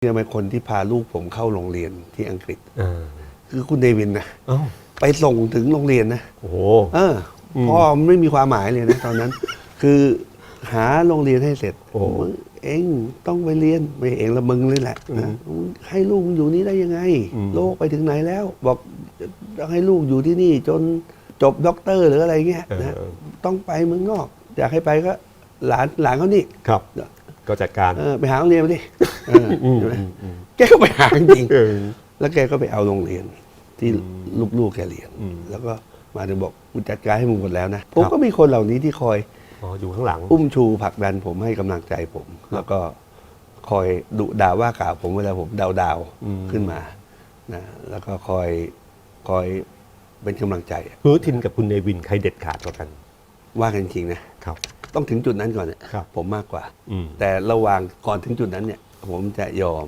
เชื่อไหมคนที่พาลูกผมเข้าโรงเรียนที่อังกฤษอ่าคือคุณเดวินนะเอ้าไปส่งถึงโรงเรียนนะโอ้โหเอออมพ่อไม่มีความหมายเลยนะตอนนั้น คือหาโรงเรียนให้เสร็จโอ้มึงเองต้องไปเรียนไม่เองละมึงเลยแหละนะให้ลูกมึงอยู่นี่ได้ยังไงอืมโลกไปถึงไหนแล้ว บอกต้องให้ลูกอยู่ที่นี่ จนจบด็อกเตอร์หรืออะไรเงี้ยเออนะต้องไปเมืองนอก อยากให้ไปก็หลานหลานเขานี่ครับ ก็จัดการเออไปหาโรงเรียนมาดิเอออืมใช่ไหมอืมอืมแกก็ไปหาจริงเออๆแล้วแกก็ไปเอาโรงเรียนที่ลูกๆแกเรียนอืมแล้วก็มาถึงบอกกูจัดการให้มึงหมดแล้วนะผมก็มีคนเหล่านี้ที่คอยอ๋ออยู่ข้างหลัง อุ้มชูผลักดันผมให้กำลังใจผม แล้วก็คอยดุด่าว่ากล่าวผมเวลาผมดาวดาวๆอืมขึ้นมานะแล้วก็คอยคอยเป็นกำลังใจอะคุณอนุทินกับคุณเนวินใครเด็ดขาดกว่ากัน ว่ากันจริงนะครับ ต้องถึงจุดนั้นก่อนเนี่ยครับผมมากกว่าอืมแต่ระหว่างก่อนถึงจุดนั้นเนี่ยผมจะยอม